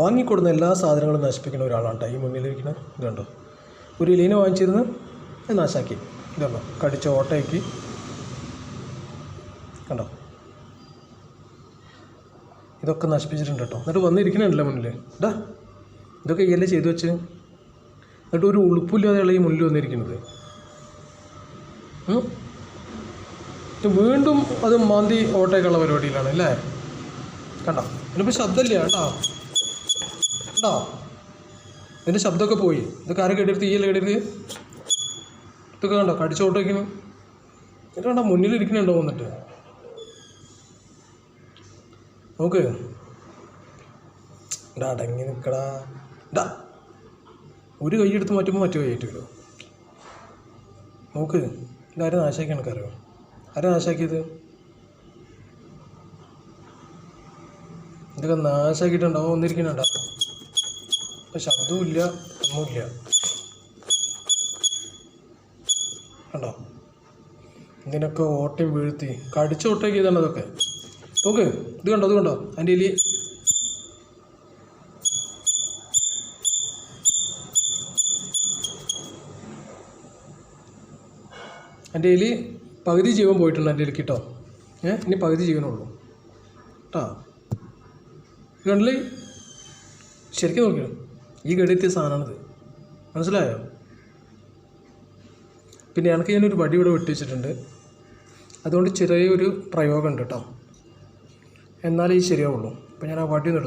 വാങ്ങിക്കൊടുന്ന എല്ലാ സാധനങ്ങളും നശിപ്പിക്കുന്ന ഒരാളാണ് ഈ മുന്നിലിരിക്കുന്നത് ഇതുണ്ടോ? കണ്ടോ ഒരു ലീന വാങ്ങിച്ചിരുന്ന് നാശാക്കി. ഇതുണ്ടോ? കടിച്ച ഓട്ടയ്ക്ക്. കണ്ടോ? ഇതൊക്കെ നശിപ്പിച്ചിട്ടുണ്ട് കേട്ടോ എന്നിട്ട് വന്നിരിക്കുന്നുണ്ടല്ലോ മുന്നിൽ ഇതാ ഇതൊക്കെ ഇയല്ലേ ചെയ്തു വെച്ച്. എന്നിട്ട് ഒരു ഉളുപ്പില്ലാതെയുള്ള ഈ മുന്നിൽ വന്നിരിക്കുന്നത് വീണ്ടും അത് മാന്തി ഓട്ടയൊക്കെയുള്ള പരിപാടിയിലാണ് അല്ലേ? കണ്ടോ? ഇതിനിപ്പോൾ ശബ്ദമില്ല കേട്ടോ കണ്ടോ ഇതിന്റെ ശബ്ദമൊക്കെ പോയി. ഇതൊക്കെ ആരും കേട്ടിരുത്ത് ഈ അല്ലേ കേട്ടിരുത്ത് ഇതൊക്കെ കണ്ടോ? കടിച്ച ഓട്ടോയ്ക്കിന് ഇത് കണ്ടോ? മുന്നിലിരിക്കുന്നുണ്ടോ വന്നിട്ട്? നോക്ക്. എടാ അടങ്ങി നിൽക്കടാ ഡാ ഒരു കൈ എടുത്ത് മാറ്റുമ്പോൾ മറ്റു കൈ ആയിട്ട് വരുമോ നോക്ക്. ഇതാരും നാശാക്കി എനിക്കറിയോ? ആരും നാശാക്കിയത്? ഇതൊക്കെ നാശാക്കിയിട്ടുണ്ടാവും ഒന്നിരിക്കുന്നുണ്ടോ ഇപ്പം ശബ്ദവും ഇല്ല ഒന്നുമില്ല കണ്ടോ? ഇതിനൊക്കെ ഓട്ടയും വീഴ്ത്തി. കടിച്ചു ഓട്ടയൊക്കെ ചെയ്താണ് അതൊക്കെ. നോക്ക് ഇത് കണ്ടോ ഇത് കണ്ടോ? അതിന്റെ ഇലി. എന്റെ ഇതിൽ പകുതി ജീവൻ പോയിട്ടുണ്ട് എന്റെ എലിക്ക് കേട്ടോ? ഏ ഇനി പകുതി ജീവനുള്ളൂ. കേട്ടോ ഇത് കണ്ടില്ലേ? ശരിക്കും നോക്കിയോ ഈ ഗടിയെത്തിയ സാധനമാണിത്. മനസ്സിലായോ? പിന്നെ എനിക്ക് ഞാനൊരു വടി ഇവിടെ വെട്ടിവെച്ചിട്ടുണ്ട് അതുകൊണ്ട് ചെറിയൊരു പ്രയോഗമുണ്ട് കേട്ടോ. എന്നാലേ ഈ ശരിയാവുള്ളൂ. അപ്പോൾ ഞാൻ ആ വടി ഒന്ന്